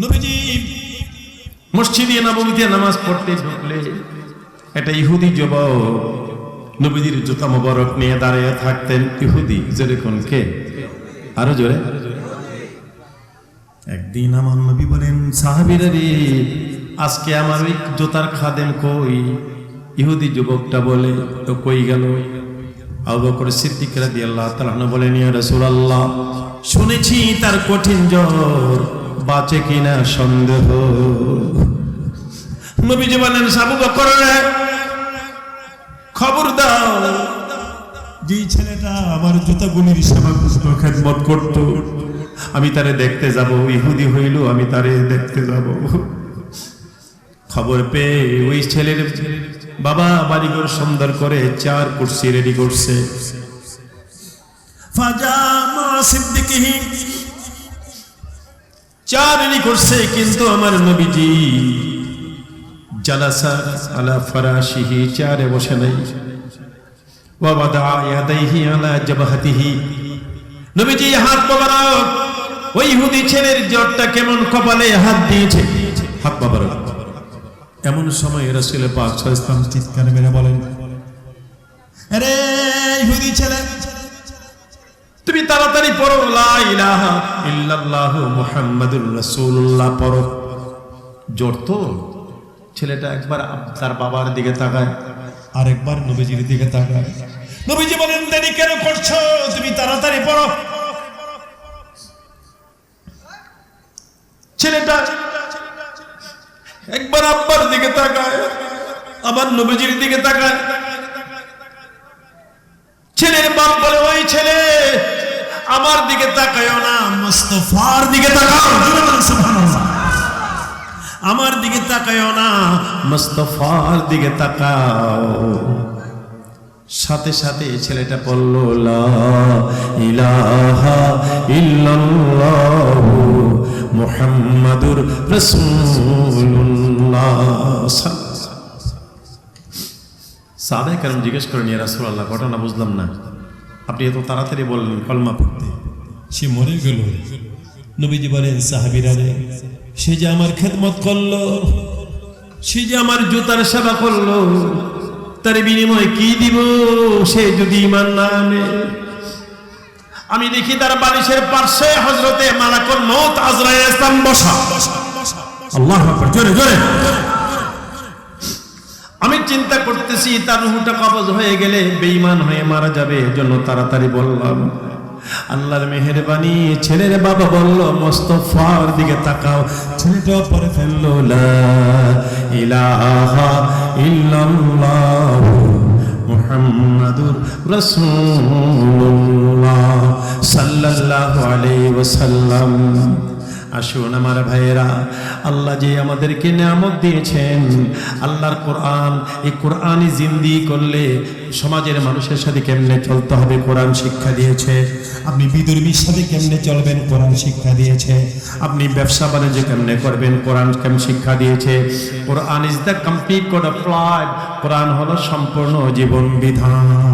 নবীজি, মসজিদে নবমীতে নামাজ পড়তে ঢুকলে একটা ইহুদি যুবক, নবীজির জুতা মোবারক নিয়ে দাঁড়িয়ে থাকতেন। ইহুদি যেরকম কে? আরও জোরে। একদিন আমার নবী বলেন সাহাবিরা আজকে আমার ওই জুতার খাদেম কই? ইহুদি যুবকটা বলে তো কই গেল? আবু বকর সিদ্দিক রাদিয়াল্লাহু তাআলা বলেন, ইয়া রাসূলুল্লাহ, শুনেছি তার কঠিন জ্বর। বাঁচে কিনা সন্দেহ। নবীজি বলেন সাবু বকর খবর দাও যে ছেলেটা আমার জুতাগুলির সেবা খেদমত করত। আমি তারে দেখতে যাব, ইহুদি হইল, আমি তারে দেখতে যাব। খবর পেয়ে ওই ছেলের বাবা বাড়িঘর সুন্দর করে চার কুর্সি রেডি করছে। ফাজামা সিদ্দিকিহি চা রেডি করছে কিন্তু আমার নবীজি। জালাসা আলা ফরাশিহি চারে বসে নাই। ওয়াবাদা ইয়াদাইহি আলা জাবাহাতিহি। নবীজি, হাত ওই ইহুদি ছেলের জ্বরটা কেমন কপালে হাত দিয়েছে? হাত মোবারক। এমন সময় রাসূল পাক চিৎকার মেরে বলেন, আরে ছেলে তুমি তাড়াতাড়ি পড়ো, লা ইলাহা ইল্লাল্লাহু মুহাম্মাদুর রাসূলুল্লাহ পড়ো। জ্বর তো? ছেলেটা একবার তার বাবার দিকে তাকায়। আরেকবার নবীজির দিকে তাকায়। নবীজি বলেন, দেরি কেন করছ? তুমি তাড়াতাড়ি পড়ো। ছেলেটা একবার আব্বার দিকে তাকায়, আবার নবীজির দিকে তাকায়। ছেলের বাপ বলে, ওই ছেলে আমার দিকে তাকায়ও না, মুস্তফার দিকে তাকাও। আমার দিকে তাকায়ও না, মুস্তফার দিকে তাকাও। সাথে সাথে ছেলেটা বলল ইলাহা ইল্লাল্লাহু মুহাম্মাদুর রাসূলুল্লাহ। সাহাবায়ে কেরাম জিজ্ঞেস করেন ইয়া রাসূলুল্লাহ, ঘটনা বুঝলাম না। আপনি এত তাড়াতাড়ি বললেন কলমা পড়তে। সে মরে গেল। নবীজি বলেন সাহাবিরা রে সে যে আমার খেদমত করল সে যে আমার জুতার সেবা করল তার বিনিময়ে কি দিব সে যদি ইমান না আনে? আমি দেখি তার বালিশের পার্শ্বে হজরতে মালাকুল মৌত আজরাইল ইসলাম বসা। আল্লাহ আকবার জোরে জোরে। আমি চিন্তা করতেছি, তার রুহটা কবজ হয়ে গেলে বেঈমান হয়ে মারা যাবে, এজন্য তাড়াতাড়ি বললাম। আল্লাহর মেহেরবানি, ছেলের বাবা বলল, মোস্তফার দিকে তাকাও। ছেলেটা পরে ফেলল ইলাহা ইল্লাল্লাহু মুহাম্মাদুর রাসূলুল্লাহ সাল্লাল্লাহু আলাইহি ওয়াসাল্লাম। আসুন আমার ভাইয়েরা, আল্লাহ যে আমাদেরকে নিয়ামত দিয়েছেন, আল্লাহর কোরআন, এই কোরআনই জিন্দি করলে সমাজের মানুষের সাথে কেমনে চলতে হবে কোরআন শিক্ষা দিয়েছে? আপনি বিদুর্মীর সাথে কেমনে চলবেন কোরআন শিক্ষা দিয়েছে? আপনি ব্যবসা বাণিজ্য কেমনে করবেন কোরআন কেমন শিক্ষা দিয়েছে? Quran is the complete code of life, Quran হলো সম্পূর্ণ জীবন বিধান।